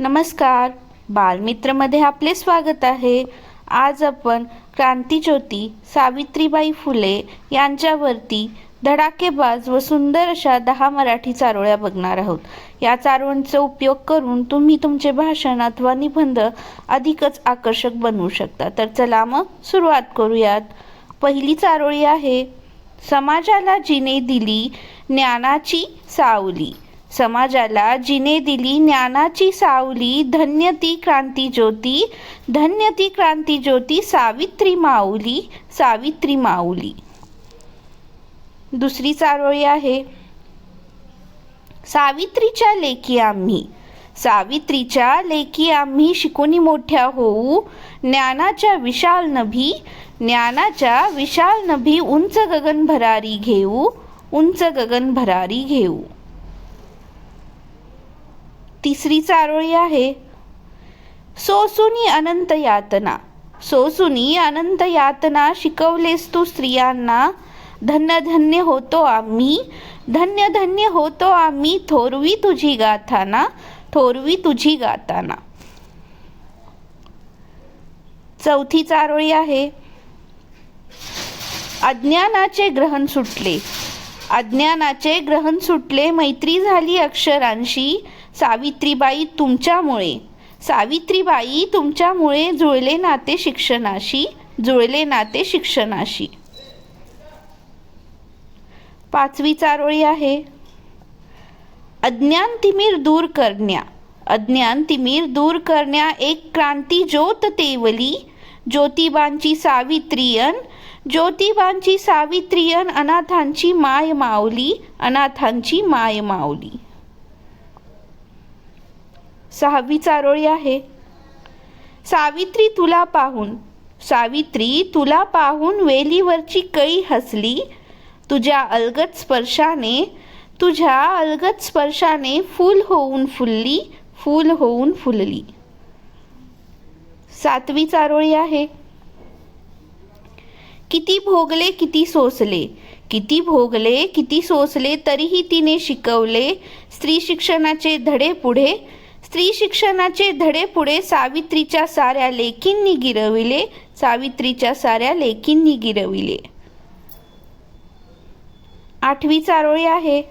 नमस्कार. बालमित्रमध्ये आपले स्वागत आहे. आज आपण क्रांतीज्योती सावित्रीबाई फुले यांच्यावरती धडाकेबाज व सुंदर अशा दहा मराठी चारोळ्या बघणार आहोत. या चारोळ्यांचा उपयोग करून तुम्ही तुमचे भाषण अथवा निबंध अधिकच आकर्षक बनवू शकता. तर चला मग सुरुवात करूयात. पहिली चारोळी आहे समाजाला जिने दिली ज्ञानाची सावली. समाजाला जिने दिली ज्ञानाची सावली धन्य ती क्रांती ज्योती धन्य ती क्रांती ज्योती सावित्री माऊली सावित्री माऊली. दुसरी चारोळी आहे. सावित्रीच्या लेखी आम्ही. सावित्रीच्या लेखी आम्ही शिकूनी मोठ्या होऊ. ज्ञानाच्या विशाल नभी ज्ञानाच्या विशाल नभी उंच गगन भरारी घेऊ उंच गगन भरारी घेऊ. तिसरी चारोळी आहे. सोसुनी अनंत यातना. सोसुनी अनंत यातना शिकवलेस तू स्त्रियांना. धन्य धन्य होतो आम्ही. धन्य धन्य होतो आम्ही. थोरवी तुझी गाथाना. थोरवी तुझी गाताना चौथी चारोळी आहे. अज्ञानाचे ग्रहण सुटले. अज्ञानाचे ग्रहण सुटले. मैत्री झाली अक्षरांशी. सावित्रीबाई तुमच्यामुळे. सावित्रीबाई तुमच्यामुळे जुळले नाते शिक्षणाशी जुळले नाते शिक्षणाशी. पाचवी चारोळी आहे. अज्ञान तिमीर दूर करण्या. अज्ञान तिमीर दूर करण्या एक क्रांती ज्योत तेवली. ज्योतिबांची सावित्रियन ज्योतिबांची सावित्रियन अनाथांची माय माऊली अनाथांची माय माऊली सहावी चारोळी आहे. सावित्री तुला पाहून सावित्री तुला पाहून वेलीवरची कळी हसली. तुझ्या अलगत स्पर्शाने तुझ्या अलगत स्पर्शाने फूल होऊन फुलली फूल होऊन फुलली. सातवी चारोळी आहे. किती भोगले किती सोसले. किती भोगले किती सोसले तरीही तिने शिकवले. स्त्री शिक्षणाचे धडे पुढे स्त्री शिक्षणाचे धडे पुढे सावित्रीच्या साऱ्या लेखींनी गिरविले. सावित्रीच्या साऱ्या लेखींनी गिरविले. आठवी चारोळी आहे.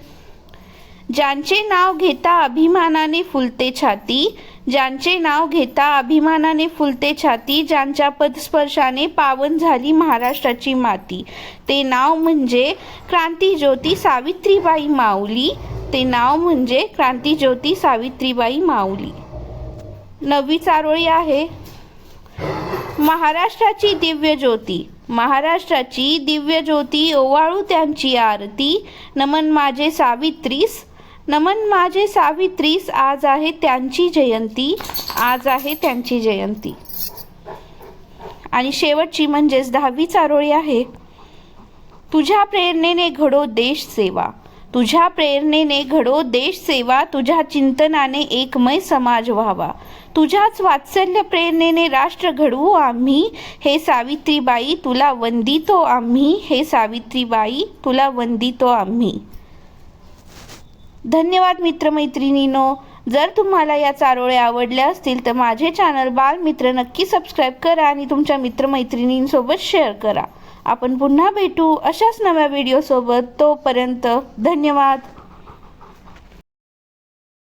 ज्यांचे नाव घेता अभिमानाने फुलते छाती ज्यांचे नाव घेता अभिमानाने फुलते छाती ज्यांच्या पदस्पर्शाने पावन झाली महाराष्ट्राची माती. ते नाव म्हणजे क्रांतीज्योती सावित्रीबाई माऊली. ते नाव म्हणजे क्रांतीज्योती सावित्रीबाई माऊली. नवी चारोळी आहे. महाराष्ट्राची दिव्य ज्योती. महाराष्ट्राची दिव्य ज्योती ओवाळू त्यांची आरती. नमन माझे सावित्रीस. नमन माझे सावित्रीस आज आहे त्यांची जयंती आज आहे त्यांची जयंती. आणि शेवटची म्हणजेच दहावी चारोळी आहे तुझ्या प्रेरणेने घडो देश सेवा. तुझ्या प्रेरणेने घडो देश सेवा तुझ्या चिंतनाने एकमय समाज व्हावा. तुझ्याच वात्सल्य प्रेरणेने राष्ट्र घडवू आम्ही. हे सावित्रीबाई तुला वंदितो आम्ही. हे सावित्रीबाई तुला वंदितो आम्ही. धन्यवाद मित्रमैत्रिणीनो. जर तुम्हाला या चारोळ्या आवडल्या असतील तर माझे चॅनल बालमित्र नक्की सबस्क्राईब करा आणि तुमच्या मित्रमैत्रिणींसोबत शेअर करा. आपण पुन्हा भेटू अशाच नव्या व्हिडिओसोबत तोपर्यंत धन्यवाद.